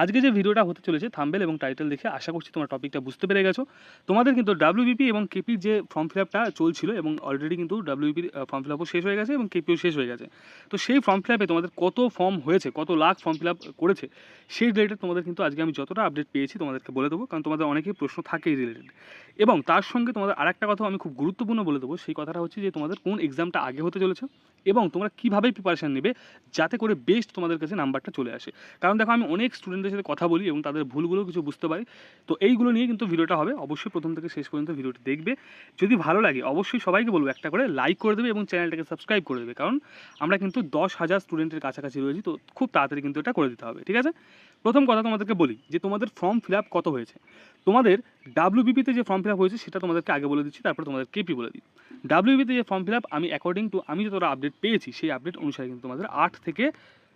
আজকে যে ভিডিওটা হতে চলেছে থাম্বেল এবং টাইটেল দেখে আশা করছি তোমার টপিকটা বুঝতে পেরে গেছো। তোমাদের কিন্তু ডাব্লিউবিপি এবং কেপির যে ফর্ম ফিল আপটা চলছিল এবং অলরেডি কিন্তু ডাব্লিউবিপির ফর্ম ফিল আপও শেষ হয়ে গেছে এবং কেপিও শেষ হয়ে গেছে। তো সেই ফর্ম ফিল আপে তোমাদের কত ফর্ম হয়েছে, কত লাখ ফর্ম ফিল আপ করেছে, সেই রিলেটেড তোমাদের কিন্তু আজকে আমি যতটা আপডেট পেয়েছি তোমাদেরকে বলে দেবো, কারণ তোমাদের অনেকেই প্রশ্ন থাকে এই রিলেটেড এবং তার সঙ্গে তোমাদের আরেকটা কথা আমি খুব গুরুত্বপূর্ণ বলে দেবো, সেই কথাটা হচ্ছে যে তোমাদের কোন এক্সামটা আগে হতে চলেছে এবং তোমরা কীভাবে প্রিপারেশান নেবে, যাতে করে বেস্ট তোমাদের কাছে নাম্বারটা চলে আসে। কারণ দেখো আমি অনেক স্টুডেন্টদের সাথে কথা বলি এবং তাদের ভুলগুলো কিছু বুঝতে পারি। তো এইগুলো নিয়ে কিন্তু ভিডিওটা হবে। অবশ্যই প্রথম থেকে শেষ পর্যন্ত ভিডিওটি দেখবে। যদি ভালো লাগে, অবশ্যই সবাইকে বলব একটা করে লাইক করে দেবে এবং চ্যানেলটাকে সাবস্ক্রাইব করে দেবে। কারণ আমরা কিন্তু দশ হাজার স্টুডেন্টের কাছাকাছি রয়েছি, তো খুব তাড়াতাড়ি কিন্তু এটা করে দিতে হবে, ঠিক আছে? প্রথম কথা তোমাদেরকে বলি যে, তোমাদের ফর্ম ফিল আপ কত হয়েছে? তোমাদের ডাব্লিউবিপিতে যে ফর্ম ফিল আপ হয়েছে, সেটা তোমাদেরকে আগে বলে দিচ্ছি, তারপর তোমাদের কেপি বলে দিই ডাব্লিউবিতে যে ফর্ম ফিল আপ আমি অ্যাকর্ডিং টু আমি যতটা আপডেট পেয়েছি, সেই আপডেট অনুসারে কিন্তু তোমাদের আট থেকে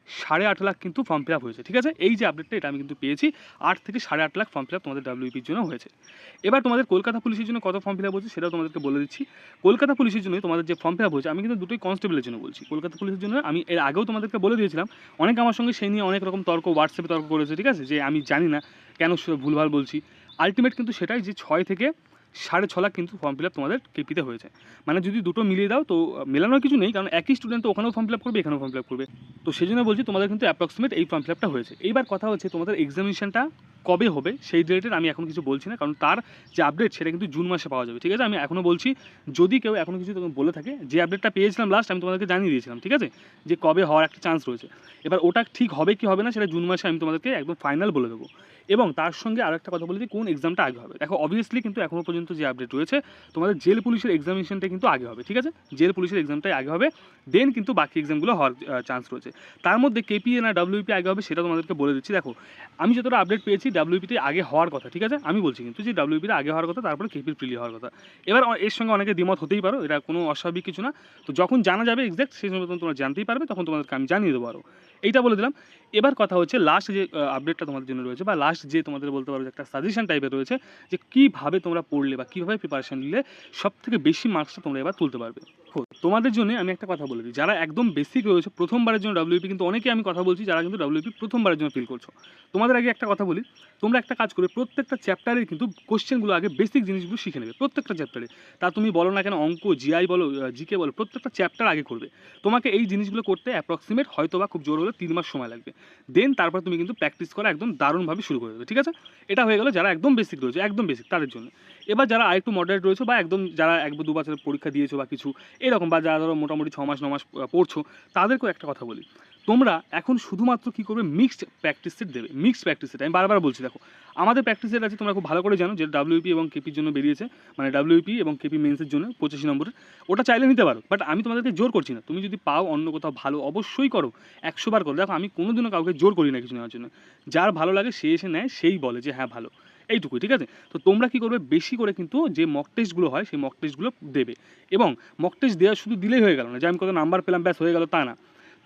সাড়ে আট লাখ কিন্তু ফর্ম ফিল আপ হয়েছে, ঠিক আছে? এই যে আপডেটটা এটা আমি কিন্তু পেয়েছি। আট থেকে সাড়ে আট লাখ ফর্ম ফিল আপ তোমাদের ডাব্লিউপির জন্য হয়েছে। এবার তোমাদের কলকাতা পুলিশের জন্য কত ফর্ম ফিল আপ হয়েছে সেটাও তোমাদেরকে বলে দিচ্ছি। কলকাতা পুলিশের জন্য তোমাদের যে ফর্ম ফিল হয়েছে, আমি কিন্তু দুটোই কনস্টেবলের জন্য বলছি। কলকাতা পুলিশের জন্য আমি এর আগেও তোমাদেরকে বলে দিয়েছিলাম, অনেক আমার সঙ্গে সেই নিয়ে অনেক রকম তর্ক হোয়াটসঅ্যাপে তর্ক করেছে, ঠিক আছে? যে আমি জানি না কেন ভুলভাল বলছি। আলটিমেট কিন্তু সেটাই যে ছয় থেকে সাড়ে ছ লাখ কিন্তু ফর্ম ফিল আপ তোমাদের কেপিতে হয়েছে। মানে যদি দুটো মিলিয়ে দাও তো মেলানোর কিছু নেই, কারণ একই স্টুডেন্ট তো ওখানেও ফর্ম ফিল আপ করবে, এখানেও ফর্ম ফিল আপ করবে। তো সেই জন্য বলছি তোমাদের কিন্তু অ্যাপ্রক্সিমেট এই ফর্ম ফিল আপটা হয়েছে। এইবার কথা হচ্ছে তোমাদের এক্সামিনেশনটা কবে হবে, সেই রিলেটেড আমি এখন কিছু বলছি না, কারণ তার যে আপডেট সেটা কিন্তু জুন মাসে পাওয়া যাবে, ঠিক আছে? আমি এখনও বলছি, যদি কেউ এখনও কিছু তোমাকে বলে থাকে, যে আপডেটটা পেয়েছিলাম লাস্ট আমি তোমাদেরকে জানিয়ে দিয়েছিলাম, ঠিক আছে? যে কবে হওয়ার একটা চান্স রয়েছে। এবার ওটা ঠিক হবে কি হবে না, সেটা জুন মাসে আমি তোমাদেরকে একদম ফাইনাল বলে দেবো। এবং তার সঙ্গে আরও একটা কথা বলে দিই, কোন এক্সামটা আগে হবে। দেখো অবভিয়াসলি কিন্তু এখনও পর্যন্ত যে আপডেট রয়েছে, তোমাদের জেল পুলিশের এক্সামিনেশনটা কিন্তু আগে হবে, ঠিক আছে? জেল পুলিশের এক্সামটাই আগে হবে দেন কিন্তু বাকি এক্সামগুলো হওয়ার চান্স রয়েছে। তার মধ্যে কেপিএ না ডাব্লিউপি আগে হবে, সেটা তোমাদেরকে বলে দিচ্ছি। দেখো, আমি যতটা আপডেট পেয়েছি ডাব্লিউপিতে আগে হওয়ার কথা, ঠিক আছে? আমি বলছি কিন্তু যে ডাব্লিউপিতে আগে হওয়ার কথা, তারপরে কেপির প্রিলি হওয়ার কথা। এবার এর সঙ্গে অনেকে দ্বিমত হতেই পারো, এটা কোনো অস্বাভাবিক কিছু না। তো যখন জানা যাবে এক্সাক্ট সেই সময় তোমরা জানতেই পারবে, তখন তোমাদেরকে আমি জানিয়ে দেবো আরও এইটা বলে দিলাম। এবার কথা হচ্ছে লাস্ট যে আপডেটটা তোমাদের জন্য রয়েছে, বা লাস্ট যে তোমাদের বলতে পারব যে একটা সাজেশন টাইপের রয়েছে যে কীভাবে তোমরা পড়লে বা কীভাবে প্রিপারেশন নিলে সব থেকে বেশি মার্কসটা তোমরা এবার তুলতে পারবে। দেখো, তোমাদের জন্য আমি একটা কথা বলে দিই। যারা একদম বেসিক রয়েছে প্রথমবারের জন্য ডাব্লিউপি কিন্তু অনেকে আমি কথা বলছি যারা কিন্তু ডাব্লিউপি প্রথমবারের জন্য ফিল করছ। তোমাদের আগে একটা কথা বলি তোমরা একটা কাজ করে প্রত্যেকটা চ্যাপ্টারের কিন্তু কোশ্চেনগুলো আগে বেসিক জিনিসগুলো শিখে নেবে প্রত্যেকটা চ্যাপ্টারে তা তুমি বলো না কেন অঙ্ক জিআই বলো জিকে বলো প্রত্যেকটা চ্যাপ্টার আগে করবে। তোমাকে এই জিনিসগুলো করতে অ্যাপ্রক্সিমেট হয়তো বা খুব জোর হলে তিন মাস সময় লাগবে। দেন তারপর তুমি কিন্তু প্র্যাকটিস করা একদম দারুণভাবে শুরু করে দেবে ঠিক আছে? এটা হয়ে গেলো যারা একদম বেসিক রয়েছে একদম বেসিক তাদের জন্য। এবার যারা আরেকটু মডারেট রয়েছে বা একদম যারা এক দু বছরের পরীক্ষা দিয়েছ বা কিছু এরকম বা যারা ধরো মোটামুটি ছ মাস, ন মাস পড়ছো, তাদেরকেও একটা কথা বলি। তোমরা এখন শুধুমাত্র কী করবে? মিক্সড প্র্যাকটিস সেট দেবে। মিক্সড প্র্যাকটিস সেট আমি বারবার বলছি, দেখো, আমাদের প্র্যাকটিস সেট আছে, তোমরা খুব ভালো করে জানো, যে ডাব্লিউপি এবং কেপির জন্য বেরিয়েছে মানে ডাব্লিউপি এবং কেপি মেন্সের জন্য পঁচাশি নম্বরের ওটা চাইলে নিতে পারো বাট আমি তোমাদেরকে জোর করছি না। তুমি যদি পাও অন্য কোথাও ভালো, অবশ্যই করো। একশোবার করো। দেখো, আমি কোনোদিনও কাউকে জোর করি না কিছু নেওয়ার জন্য। যার ভালো লাগে সে এসে নেয়, সেই বলে যে হ্যাঁ ভালো। এইটুকুই, ঠিক আছে? তো তোমরা কি করবে? বেশি করে কিন্তু যে মক টেস্টগুলো হয়, সেই মক টেস্টগুলো দেবে। এবং মক টেস্ট দেওয়া শুধু দিলেই হয়ে গেল না। যে আমি কত নাম্বার পেলাম, ব্যাস হয়ে গেল, তা না।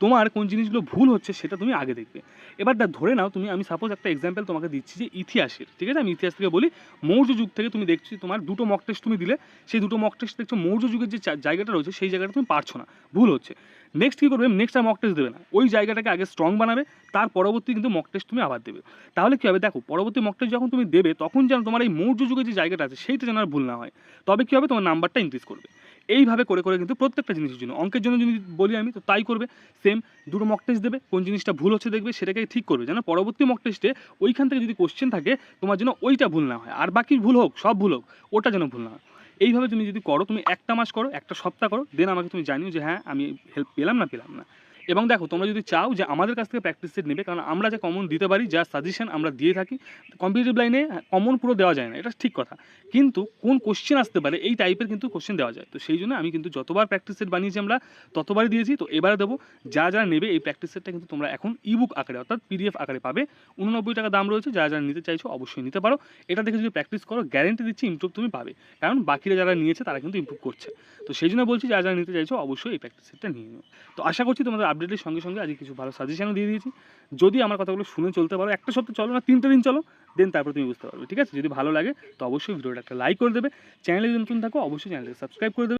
তোমার কোন জিনিসগুলো ভুল হচ্ছে সেটা তুমি আগে দেখবে। এবার ধরে নাও তুমি, আমি সাপোজ একটা এক্সাম্পল তোমাকে দিচ্ছি যে ইতিহাসের, ঠিক আছে? আমি ইতিহাস থেকে বলি, মৌর্য যুগ থেকে তুমি দেখছি তোমার দুটো মক টেস্ট তুমি দিলে, সেই দুটো মক টেস্ট দেখছ মৌর্য যুগের যে জায়গাটা রয়েছে, সেই জায়গাটা তুমি পারছ না, ভুল হচ্ছে। নেক্সট কী করবে? নেক্সট আর মক টেস্ট দেবে না। ওই জায়গাটাকে আগে স্ট্রং বানাবে, তার পরবর্তী কিন্তু মক টেস্ট তুমি আবার দেবে। তাহলে কী হবে? দেখো, পরবর্তী মক টেস্ট যখন তুমি দেবে, তখন যেন তোমার এই মৌর্য যুগের যে জায়গাটা আছে, সেইটা যেন আর ভুল না হয়। তবে কী হবে? তোমার নাম্বারটা ইনক্রিজ করবে। এইভাবে করে করে কিন্তু প্রত্যেকটা জিনিসের জন্য, অঙ্কের জন্য যদি বলি আমি, তো তাই করবে। সেম দুটো মক টেস্ট দেবে, কোন জিনিসটা ভুল হচ্ছে দেখবে সেটাকে ঠিক করবে। যেন পরবর্তী মক টেস্টে ওইখান থেকে যদি কোশ্চেন থাকে, তোমার জন্য ওইটা ভুল না হয়। আর বাকি ভুল হোক, সব ভুল হোক, ওটা যেন ভুল না হয়। এইভাবে তুমি যদি করো, তুমি একটা মাস করো, একটা সপ্তাহ করো দেন আমাকে তুমি জানিও যে হ্যাঁ আমি হেল্প পেলাম না পেলাম না। এবং দেখো, তোমরা যদি চাও যে আমাদের কাছ থেকে প্র্যাকটিস সেট নেবে, কারণ আমরা যে কমন দিতে পারি, যা সাজেশন আমরা দিয়ে থাকি কম্পিটিটিভ লাইনে কমন পুরো দেওয়া যায় না, এটা ঠিক কথা। কিন্তু কোন কোশ্চেন আসতে পারে, এই টাইপের কিন্তু কোশ্চেন দেওয়া যায়। তো সেই জন্য আমি কিন্তু যতবার প্র্যাকটিস সেট বানিয়েছি আমরা, ততবারই দিয়েছি। তো এবারে দেবো যারা যারা নেবে এই প্র্যাকটিস সেটটা কিন্তু তোমরা এখন ইবুক আকারে, অর্থাৎ পিডিএফ আকারে পাবে। উননব্বই টাকা দাম রয়েছে, যারা যারা নিতে চাইছো অবশ্যই নিতে পারো। এটা দেখে যদি প্র্যাকটিস করো গ্যারেন্টি দিচ্ছি ইমপ্রুভ তুমি পাবে। কারণ বাকিরা যারা নিয়েছে, তারা কিন্তু ইমপ্রুভ করছে। তো সেই জন্য বলছি, যারা যারা নিতে চাইছো, অবশ্যই এই প্র্যাকটিস সেটটা নিয়ে নিও। তো আশা করছি তোমাদের আপডেটের সঙ্গে সঙ্গে আজকে কিছু ভালো সাজেশনও দিয়ে দিয়েছি। যদি আমার কথাগুলো শুনে চলতে পারো, একটা সপ্তাহ চলো না, তিনটে দিন চলো দেন তারপর তুমি বুঝতে পারবে, ঠিক আছে? যদি ভালো লাগে, তো অবশ্যই ভিডিওটা একটা লাইক করে দেবে। চ্যানেলে যদি নতুন থাকো, অবশ্যই চ্যানেলটাকে সাবস্ক্রাইব করে দেবে।